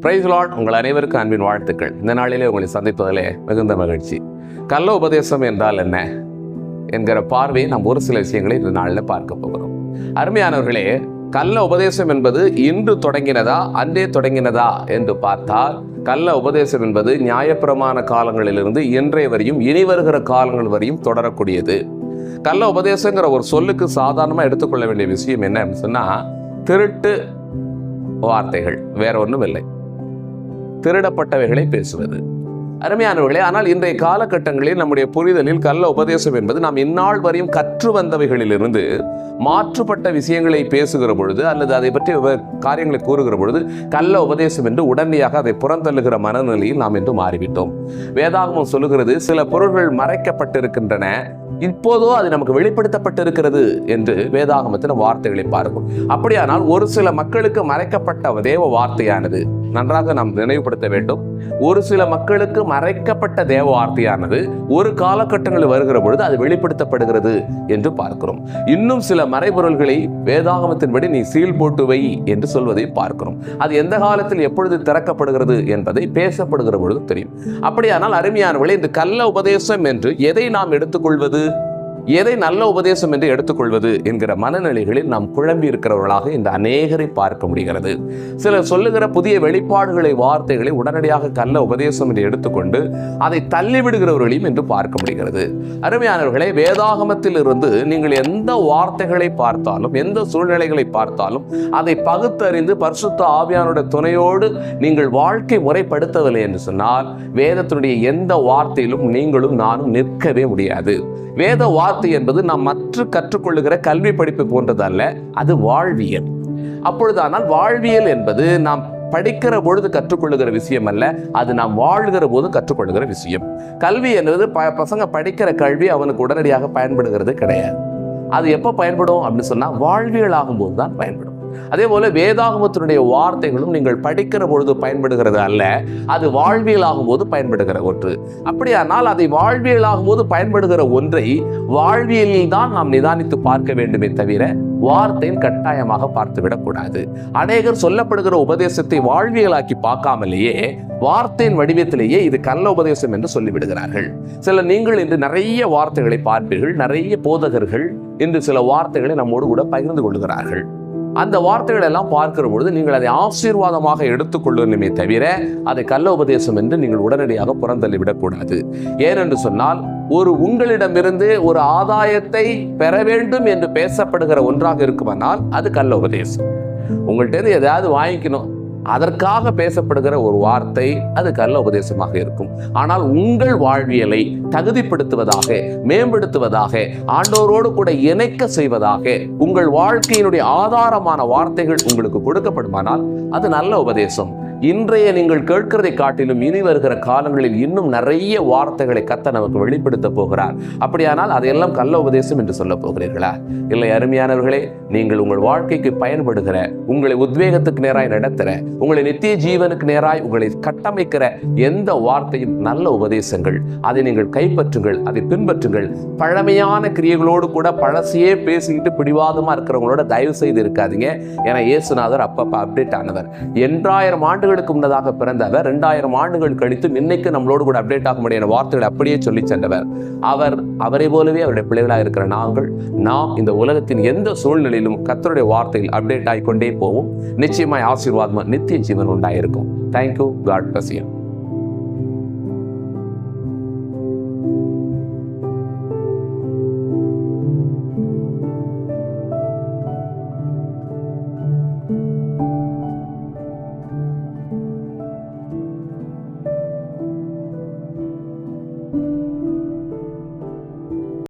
Price Lord உங்கள் அனைவருக்கும் அன்பின் வாழ்த்துக்கள். இந்த நாளிலே உங்களை சந்திப்பதிலே மிகுந்த மகிழ்ச்சி. கள்ள உபதேசம் என்றால் என்ன? என்கிற பார்வையை நாம் ஒரு சில விஷயங்களை இந்த நாளில் பார்க்க போகிறோம். அருமையானவர்களே கள்ள உபதேசம் என்பது இன்று தொடங்கினதா அன்றே தொடங்கினதா என்று பார்த்தால் கள்ள உபதேசம் என்பது நியாயப்பிரமான காலங்களிலிருந்து இன்றைய வரையும் இனி வருகிற காலங்கள் வரையும் தொடரக்கூடியது. கள்ள உபதேசங்கிற ஒரு சொல்லுக்கு சாதாரணமாக எடுத்துக்கொள்ள வேண்டிய விஷயம் என்ன அப்படின்னு சொன்னால் திருட்டு வார்த்தைகள் வேற ஒன்றும் இல்லை திருடப்பட்டவைகளை பேசுவது. அருமையானவர்களே ஆனால் இன்றைய காலகட்டங்களில் நம்முடைய புரிதலில் கள்ள உபதேசம் என்பது நாம் இந்நாள் வரையும் கற்று வந்தவைகளிலிருந்து மாற்றுப்பட்ட விஷயங்களை பேசுகிற பொழுது அல்லது அதை பற்றி காரியங்களை கூறுகிற பொழுது கள்ள உபதேசம் என்று உடனடியாக அதை புறந்தள்ளுகிற மனநிலையில் நாம் என்று மாறிவிட்டோம். வேதாகமம் சொல்லுகிறது சில பொருள்கள் மறைக்கப்பட்டிருக்கின்றன இப்போதோ அது நமக்கு வெளிப்படுத்தப்பட்டிருக்கிறது என்று வேதாகமத்தின் வார்த்தைகளை பார்க்கும். அப்படியானால் ஒரு சில மக்களுக்கு மறைக்கப்பட்ட தேவ வார்த்தையானது நன்றாக நாம் நினைவுபடுத்த வேண்டும். ஒரு சில மக்களுக்கு மறைக்கப்பட்ட தேவ வார்த்தையானது ஒரு காலகட்டங்களில் வருகிற பொழுது அது வெளிப்படுத்தப்படுகிறது என்று பார்க்கிறோம். இன்னும் சில மறைபொருள்களை வேதாகமத்தின்படி நீ சீல் போட்டு வை என்று சொல்வதை பார்க்கிறோம். அது எந்த காலத்தில் எப்பொழுது திறக்கப்படுகிறது என்பதை பேசப்படுகிற பொழுது தெரியும். அப்படியானால் அருமையானவர்களே இந்த கள்ள உபதேசம் என்று எதை நாம் எடுத்துக்கொள்வது? எதை நல்ல உபதேசம் என்று எடுத்துக்கொள்வது என்கிற மனநிலைகளில் நாம் குழம்பி இருக்கிறவர்களாக இந்த அநேகரை பார்க்க முடிகிறது. சிலர் சொல்லுகிற புதிய வெளிப்பாடுகளை வார்த்தைகளை உடனடியாக கல்ல உபதேசம் என்று எடுத்துக்கொண்டு அதை தள்ளிவிடுகிறவர்களையும் என்று பார்க்க முடிகிறது. அருமையானவர்களே வேதாகமத்தில் இருந்து நீங்கள் எந்த வார்த்தைகளை பார்த்தாலும் எந்த சூழ்நிலைகளை பார்த்தாலும் அதை பகுத்தறிந்து பரிசுத்த ஆவியானுடைய துணையோடு நீங்கள் வாழ்க்கை முறைப்படுத்தவில்லை என்று சொன்னால் வேதத்தினுடைய எந்த வார்த்தையிலும் நீங்களும் நானும் நிற்கவே முடியாது. வேத வார்த்தை என்பது நாம் மற்ற கற்றுக்கொள்ளுகிற கல்வி படிப்பு போன்றதல்ல அது வாழ்வியல். அப்பொழுதானால் வாழ்வியல் என்பது நாம் படிக்கிற பொழுது கற்றுக்கொள்ளுகிற விஷயம் அல்ல அது நாம் வாழ்கிற போது கற்றுக்கொள்ளுகிற விஷயம். கல்வி என்பது ப பசங்க படிக்கிற கல்வி அவனுக்கு உடனடியாக பயன்படுகிறது கிடையாது. அது எப்போ பயன்படும் அப்படின்னு சொன்னால் வாழ்வியல் ஆகும்போது தான் பயன்படும். அதே போல வேதாகமத்தினுடைய வார்த்தைகளும் நீங்கள் படிக்கிற பொழுது பயன்படுகிறது அல்ல அது வாழ்வியலாகும் போது பயன்படுகிற ஒன்று. அப்படியானால் அதை வாழ்வியலாகும் போது பயன்படுகிற ஒன்றை வாழ்வியலில் தான் நாம் நிதானித்து பார்க்க வேண்டுமே தவிர வார்த்தையின் கட்டாயமாக பார்த்து விடக்கூடாது அநேகர் சொல்லப்படுகிற உபதேசத்தை வாழ்வியலாக்கி பார்க்காமலேயே வார்த்தையின் வடிவத்திலேயே இது கள்ள உபதேசம் என்று சொல்லிவிடுகிறார்கள். சில நீங்கள் இன்று நிறைய வார்த்தைகளை பார்ப்பீர்கள் நிறைய போதகர்கள் இன்று சில வார்த்தைகளை நம்மோடு கூட பகிர்ந்து கொள்கிறார்கள். அந்த வார்த்தைகள் எல்லாம் பார்க்கிற பொழுது நீங்கள் அதை ஆசீர்வாதமாக எடுத்துக்கொள்ளணுமே தவிர அதை கள்ள உபதேசம் என்று நீங்கள் உடனடியாக புறந்தள்ளி விடக்கூடாது. ஏனென்று சொன்னால் ஒரு உங்களிடமிருந்து ஒரு ஆதாயத்தை பெற வேண்டும் என்று பேசப்படுகிற ஒன்றாக இருக்குமானால் அது கள்ள உபதேசம். உங்கள்கிட்ட இருந்து எதாவது வாங்கிக்கணும். அதற்காக பேசப்படுகிற ஒரு வார்த்தை அது கள்ள உபதேசமாக இருக்கும். ஆனால் உங்கள் வாழ்வியலை தகுதிப்படுத்துவதாக மேம்படுத்துவதாக ஆண்டோரோடு கூட இணைக்க செய்வதாக உங்கள் வாழ்க்கையினுடைய ஆதாரமான வார்த்தைகள் உங்களுக்கு கொடுக்கப்படுமானால் அது நல்ல உபதேசம். இன்றைய நீங்கள் கேட்கிறதை காட்டிலும் இனி வருகிற காலங்களில் இன்னும் நிறைய வார்த்தைகளை கத்த நமக்கு வெளிப்படுத்த போகிறார். அப்படியானால் அதையெல்லாம் கள்ள உபதேசம் என்று சொல்ல போகிறீர்களா? இல்லை அருமையானவர்களே நீங்கள் உங்கள் வாழ்க்கைக்கு பயன்படுகிற உங்களை உத்வேகத்துக்கு நேராய் நடத்துகிற உங்களை நித்திய ஜீவனுக்கு நேராய் உங்களை கட்டமைக்கிற எந்த வார்த்தையும் நல்ல உபதேசங்கள் அதை நீங்கள் கைப்பற்றுங்கள் அதை பின்பற்றுங்கள். பழமையான கிரியைகளோடு கூட பழசையே பேசிக்கிட்டு பிடிவாதமா இருக்கிறவங்களோட தயவு செய்து இருக்காதீங்க. ஏன்னா இயேசுநாதர் அப்பப்போ அப்டேட் ஆனவர். என்றாயிரம் ஆண்டுகளுக்கு முன்னதாக பிறந்தவர் ரெண்டாயிரம் ஆண்டுகள் கழித்தும் இன்னைக்கு நம்மளோடு கூட அப்டேட் ஆக முடியாத வார்த்தைகளை அப்படியே சொல்லி சென்றவர். அவர் அவரை போலவே அவருடைய பிள்ளைகளாக இருக்கிற நாங்கள் நாம் இந்த உலகத்தின் எந்த சூழ்நிலையிலும் கத்தருடைய வார்த்தையில் அப்டேட் ஆகிக்கொண்டே போவோம். நிச்சயமாய் ஆசீர்வாதமா நித்திய ஜீவன் உண்டாயிருக்கும். Thank you God பசியம்